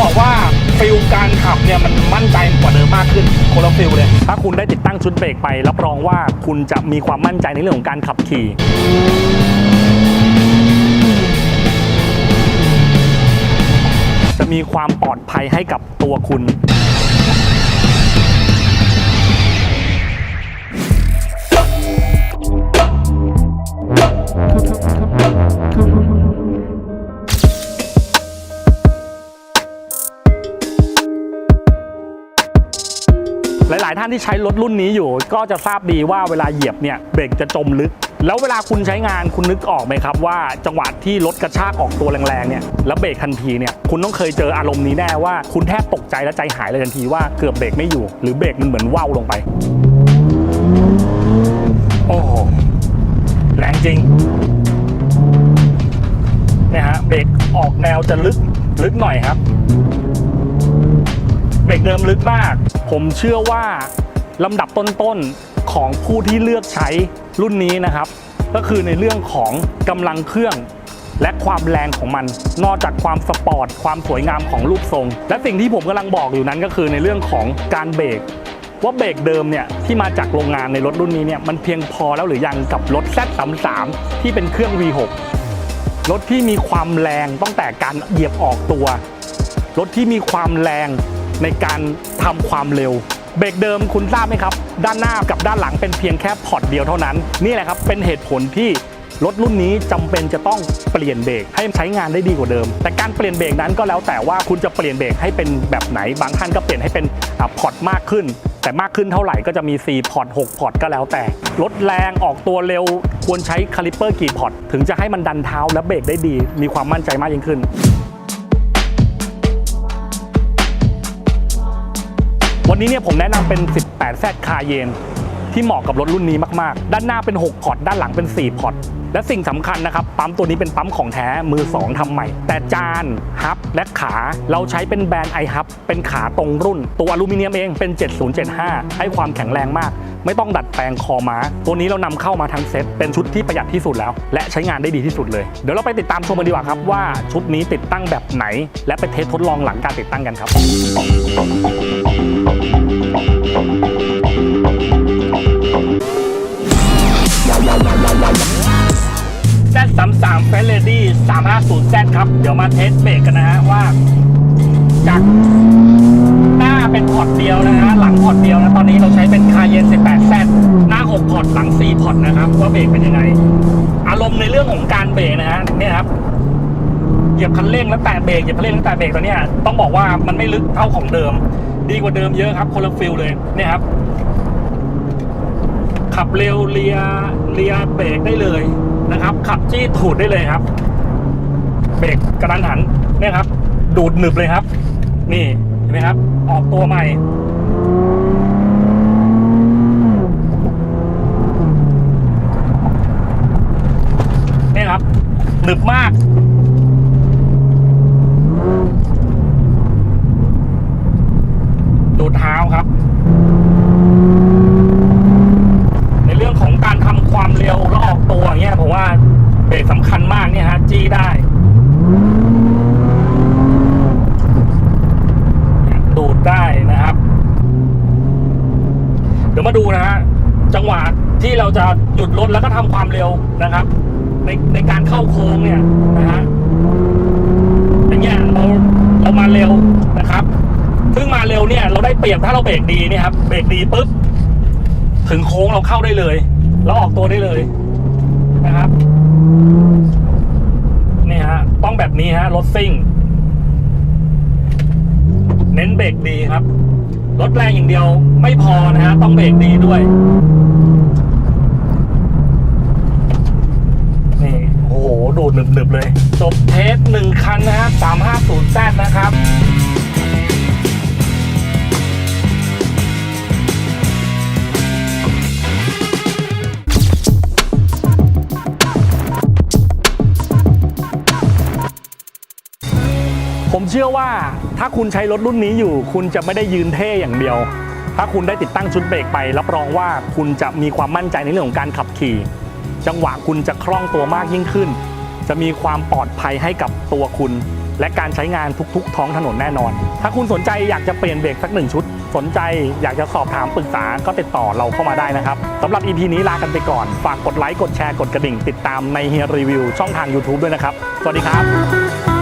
บอกว่าฟิลการขับเนี่ยมันมั่นใจกว่าเดิมมากขึ้นคนละฟิลเลยถ้าคุณได้ติดตั้งชุดเบรกไปรับรองว่าคุณจะมีความมั่นใจในเรื่องของการขับขี่จะมีความปลอดภัยให้กับตัวคุณ หลาย ๆ ท่านที่ใช้รถรุ่นนี้อยู่ ก็จะทราบดีว่าเวลาเหยียบเนี่ยเบรกจะจมลึก แล้วเวลาคุณใช้งานคุณนึกออกไหมครับว่าจังหวะที่รถกระชากออกตัวแรงๆเนี่ยแล้วเบรกทันทีเนี่ยคุณต้องเคยเจออารมณ์นี้แน่ว่าคุณแทบตกใจและใจหายเลยทันทีว่าเกือบเบรกไม่อยู่ หรือเบรกมันเหมือนว่าวลงไปโอ้โหแรงจริงเนี่ยฮะเบรกออกแนวจะลึกลึกหน่อยครับ กเดิมลึกมาก ผมเชื่อว่าลำดับต้นๆของผู้ที่เลือกใช้รุ่นนี้นะครับ ก็คือในเรื่องของกำลังเครื่องและความแรงของมัน นอกจากความสปอร์ต ความสวยงามของรูปทรง และสิ่งที่ผมกำลังบอกอยู่นั้นก็คือในเรื่องของการเบรกว่าเบรกเดิมเนี่ยที่มาจากโรงงานในรถรุ่นนี้เนี่ยมันเพียงพอแล้วหรือยังกับรถ Z33 ที่เป็นเครื่อง V6 รถที่มีความแรงตั้งแต่การเหยียบออกตัว รถที่มีความแรง ในการทำความเร็ว เบรกเดิมคุณทราบไหมครับ ด้านหน้ากับด้านหลังเป็นเพียงแค่พอร์ตเดียวเท่านั้น นี่แหละครับเป็นเหตุผลที่รถรุ่นนี้จำเป็นจะต้องเปลี่ยนเบรกให้ใช้งานได้ดีกว่าเดิม แต่การเปลี่ยนเบรกนั้นก็แล้วแต่ว่าคุณจะเปลี่ยนเบรกให้เป็นแบบไหน บางท่านก็เปลี่ยนให้เป็นพอร์ตมากขึ้น แต่มากขึ้นเท่าไหร่ก็จะมี 4 พอร์ต 6 พอร์ตก็แล้วแต่ รถแรงออกตัวเร็ว ควรใช้คาลิปเปอร์กี่พอร์ต ถึงจะให้มันดันเท้าและเบรกได้ดี มีความมั่นใจมากยิ่งขึ้น วันนี้เนี่ยผมแนะนำเป็น 18แซดคาเยนที่เหมาะกับรถรุ่นนี้มากๆ ด้านหน้าเป็น 6 พอร์ต ด้านหลังเป็น 4 พอร์ต และสิ่งสำคัญนะครับ ปั๊มตัวนี้เป็นปั๊มของแท้ มือ 2ทำใหม่ แต่จาน ฮับ และขา เราใช้เป็นแบรนด์ไอฮับ เป็นขาตรงรุ่น ตัวอลูมิเนียมเองเป็น 7075 ให้ความแข็งแรงมาก ไม่ต้องดัดแปลงคอม้า ตัวนี้เรานำเข้ามาทั้งเซ็ต เป็นชุดที่ประหยัดที่สุดแล้ว และใช้งานได้ดีที่สุดเลย เดี๋ยวเราไปติดตามชมกันดีกว่าครับว่าชุดนี้ติดตั้งแบบไหน และไปเทสทดลองหลังการติดตั้งกันครับ ดี๋ยวมาเทสเบรกกันนะฮะว่าจากหน้าเป็นพอร์ตเดียวนะฮะหลังพอร์ตเดียวนะตอนนี้เราใช้เป็นคาเยน 18Z หน้า 6 พอร์ตหลัง 4 พอร์ตนะครับว่าเบรกเป็นยังไง อารมณ์ในเรื่องของการเบรกนะฮะเนี่ยครับเหยียบคันเร่งแล้วแตะเบรกเหยียบคันเร่งแล้วแตะเบรกตัวเนี้ยต้องบอกว่ามันไม่ลึกเท่าของเดิม ดีกว่าเดิมเยอะครับคนละฟิลเลยเนี่ยครับขับเร็วเลียเลียเบรกได้เลยนะครับ ขับจี้ถูดได้เลยครับ เบรกกระดันหันเนี่ยครับ ดูดหนึบเลยครับ นี่เห็นไหมครับ ออกตัวใหม่ เนี่ยครับ หนึบมากดูดเท้าครับ ในเรื่องของการทำความเร็วแล้วออกตัวอย่างเงี้ยผมว่าเบรกสำคัญมากเนี่ยฮะจี้ได้ ดูดได้นะครับ เดี๋ยว มาดูนะฮะจังหวะที่เราจะหยุดรถแล้วก็ทำความเร็วนะครับ ในในการเข้าโค้งเนี่ยนะฮะอย่างเงี้ยเราเรามาเร็วนะครับซึ่งมาเร็วเนี่ย เราได้เปรียบถ้าเราเบรกดีเนี่ยครับเบรกดีปุ๊บถึงโค้งเราเข้าได้เลยแล้วออกตัวได้เลยนะครับนี่ฮะต้องแบบนี้ฮะรถซิ่ง เน้นเบรกดีครับ รถแรงอย่างเดียวไม่พอนะฮะต้องเบรกดีด้วยนี่โอ้โหดูดหนึบๆเลย จบเทสหนึ่งคันนะฮะ350แซนะครับผมเชื่อว่า ถ้าคุณใช้รถรุ่นนี้อยู่ คุณจะไม่ได้ยืนเท่อย่างเดียว ถ้าคุณได้ติดตั้งชุดเบรกไปรับรองว่าคุณจะมีความมั่นใจในเรื่องของการขับขี่ จังหวะคุณจะคล่องตัวมากยิ่งขึ้น จะมีความปลอดภัยให้กับตัวคุณ และการใช้งานทุกๆ ท้องถนนแน่นอน ถ้าคุณสนใจอยากจะเปลี่ยนเบรกสักหนึ่งชุด สนใจอยากจะสอบถามปรึกษาก็ติดต่อเราเข้ามาได้นะครับสำหรับ EP นี้ลากันไปก่อน ฝากกดไลค์กดแชร์กดกระดิ่ง ติดตามในเฮียรีวิวช่องทาง YouTube ด้วยนะครับ สวัสดีครับ